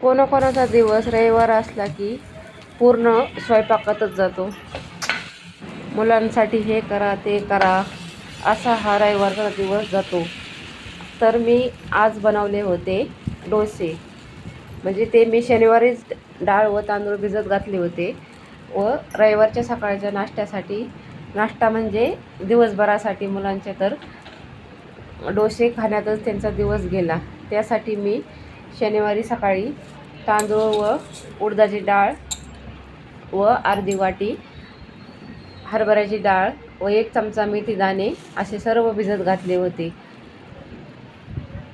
कोणाकोणाचा दिवस रविवार असला की पूर्ण स्वयंपाकातच जातो. मुलांसाठी हे करा ते करा असा हा रविवारचा दिवस जातो. तर मी आज बनवले होते डोसे. म्हणजे ते मी शनिवारीच डाळ व तांदूळ भिजत घातले होते व रविवारच्या सकाळच्या नाश्त्यासाठी नाश्ता म्हणजे दिवसभरासाठी मुलांच्या तर डोसे खाण्यातच त्यांचा दिवस गेला. त्यासाठी मी शनिवारी सकाळी तांदूळ व उडदाची डाळ व अर्धी वाटी हरभऱ्याची डाळ व एक चमचा मेथी दाणे असे सर्व भिजत घातले होते.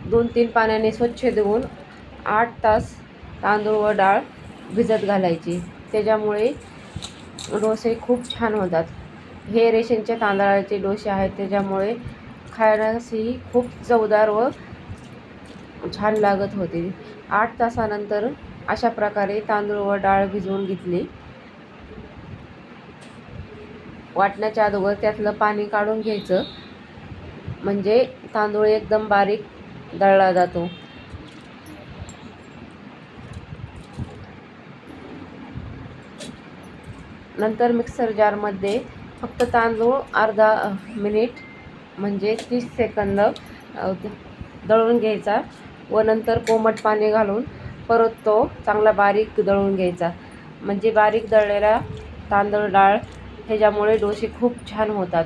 दोन तीन पाण्याने स्वच्छ धुवून आठ तास तांदूळ व डाळ भिजत घालायची. त्याच्यामुळे डोसे खूप छान होतात. हे रेशनच्या तांदळाचे डोसे आहेत. त्याच्यामुळे खाण्यासही खूप चवदार व छान लागत होते. आठ तासानंतर अशा प्रकारे तांदूळ व डाळ भिजवून घेतली. वाटण्याच्या अगोदर त्यातलं पाणी काढून घ्यायचं. म्हणजे तांदूळ एकदम बारीक दळला जातो. नंतर मिक्सर जारमध्ये फक्त तांदूळ अर्धा मिनिट म्हणजे तीस सेकंद दळून घ्यायचा. व नंतर कोमट पाणी घालून परत तो चांगला बारीक दळून घ्यायचा. म्हणजे बारीक दळलेला तांदूळ डाळ ह्याच्यामुळे डोसे खूप छान होतात.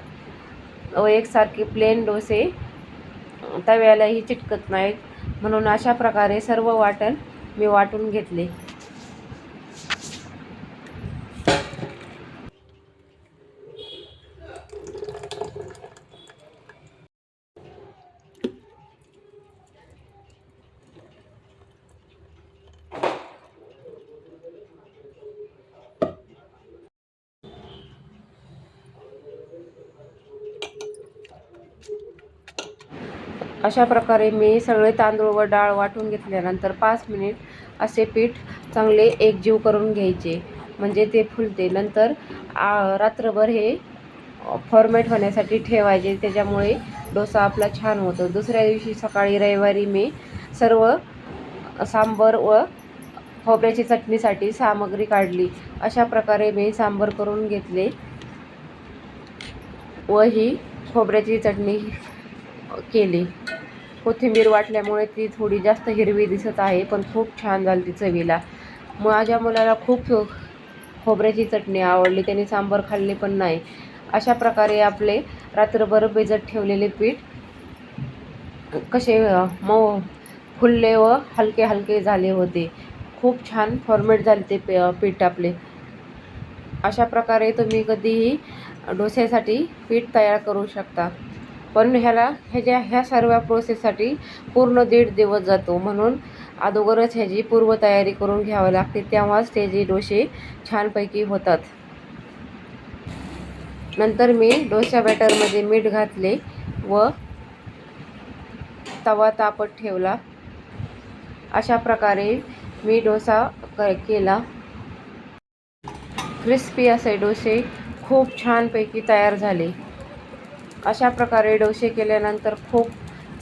व एकसारखे प्लेन डोसे तव्यालाही चिटकत नाहीत. म्हणून अशा प्रकारे सर्व वाटण मी वाटून घेतले. अशा प्रकारे मी सगळे तांदूळ व डाळ वाटून घेतल्यानंतर पाच मिनिट असे पीठ चांगले एकजीव करून घ्यायचे. म्हणजे ते फुलते. नंतर आ, रात्रभर हे फॉर्मेट होण्यासाठी ठेवायचे. त्याच्यामुळे डोसा आपला छान होतो. दुसऱ्या दिवशी सकाळी रविवारी मी सर्व सांबर व खोबऱ्याची चटणीसाठी सामग्री काढली. अशा प्रकारे मी सांबर करून घेतले व ही खोबऱ्याची चटणी केली. कोथिंबीर वाटल्यामुळे ती थोडी जास्त हिरवी दिसत आहे पण खूप छान झाली ती चवीला. माझ्या मुलाला खूप खोबऱ्याची चटणी आवडली त्याने सांबर खाल्ले पण नाही. अशा प्रकारे आपले रात्रभर भिजत ठेवलेले पीठ कसे मऊ फुलले व हलके हलके झाले होते. खूप छान फॉर्मेट झाले ते पे पीठ आपले. अशा प्रकारे तुम्ही कधीही डोस्यासाठी पीठ तयार करू शकता. पण ह्याला ह्याच्या ह्या सर्व प्रोसेससाठी पूर्ण दीड दिवस जातो. म्हणून अगोदरच ह्याची पूर्वतयारी करून घ्यावी लागते. तेव्हाच त्याचे डोसे छानपैकी होतात. नंतर मी डोसा बॅटरमध्ये मीठ घातले व तवा तापत ठेवला. अशा प्रकारे मी डोसा क केला. क्रिस्पी असे डोसे खूप छानपैकी तयार झाले. अशा प्रकारे डोसे केल्यानंतर खूप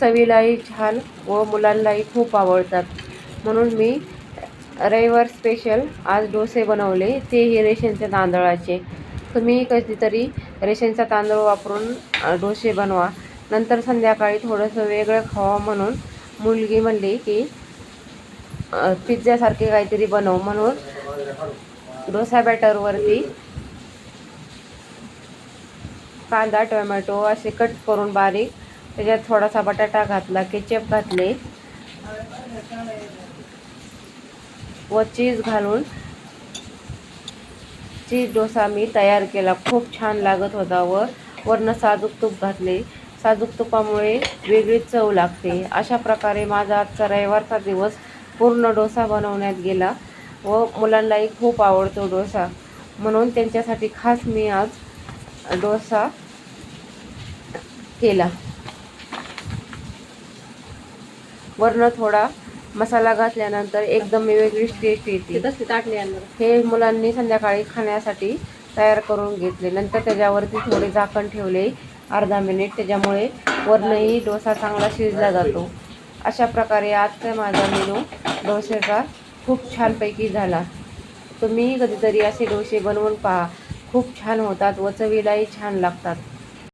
चवीलाही छान व मुलांनाही खूप आवडतात. म्हणून मी रविवार स्पेशल आज डोसे बनवले तेही रेशनच्या तांदळाचे. तुम्ही कधीतरी रेशनचा तांदूळ वापरून डोसे बनवा. नंतर संध्याकाळी थोडंसं वेगळं खावा म्हणून मुलगी म्हणली की पिझ्झासारखे काहीतरी बनव म्हणून डोसा बॅटरवरती कांदा टोमॅटो असे कट करून बारीक त्याच्यात थोडासा बटाटा घातला केचप घातले. व चीज घालून चीज डोसा मी तयार केला. खूप छान लागत होता व वरनं साजूक तूप घातले. साजूक तुपामुळे वेगळी चव लागते. अशा प्रकारे माझा आजचा रविवारचा दिवस पूर्ण डोसा बनवण्यात गेला व मुलांनाही खूप आवडतो डोसा. म्हणून त्यांच्यासाठी खास मी आज डोसा केला. वरनं थोडा मसाला घातल्यानंतर एकदम वेगळीच टेस्ट येते. हे मुलांनी संध्याकाळी खाण्यासाठी तयार करून घेतले. नंतर त्याच्यावरती थोडे झाकण ठेवले अर्धा मिनिट त्याच्यामुळे वरनंही डोसा चांगला शिजला जातो. अशा प्रकारे आजचा माझा मेनू डोसेचा खूप छानपैकी झाला. तुम्हीही कधीतरी असे डोसे बनवून पहा. खूप छान होतात. व चवीलाही छान लागतात.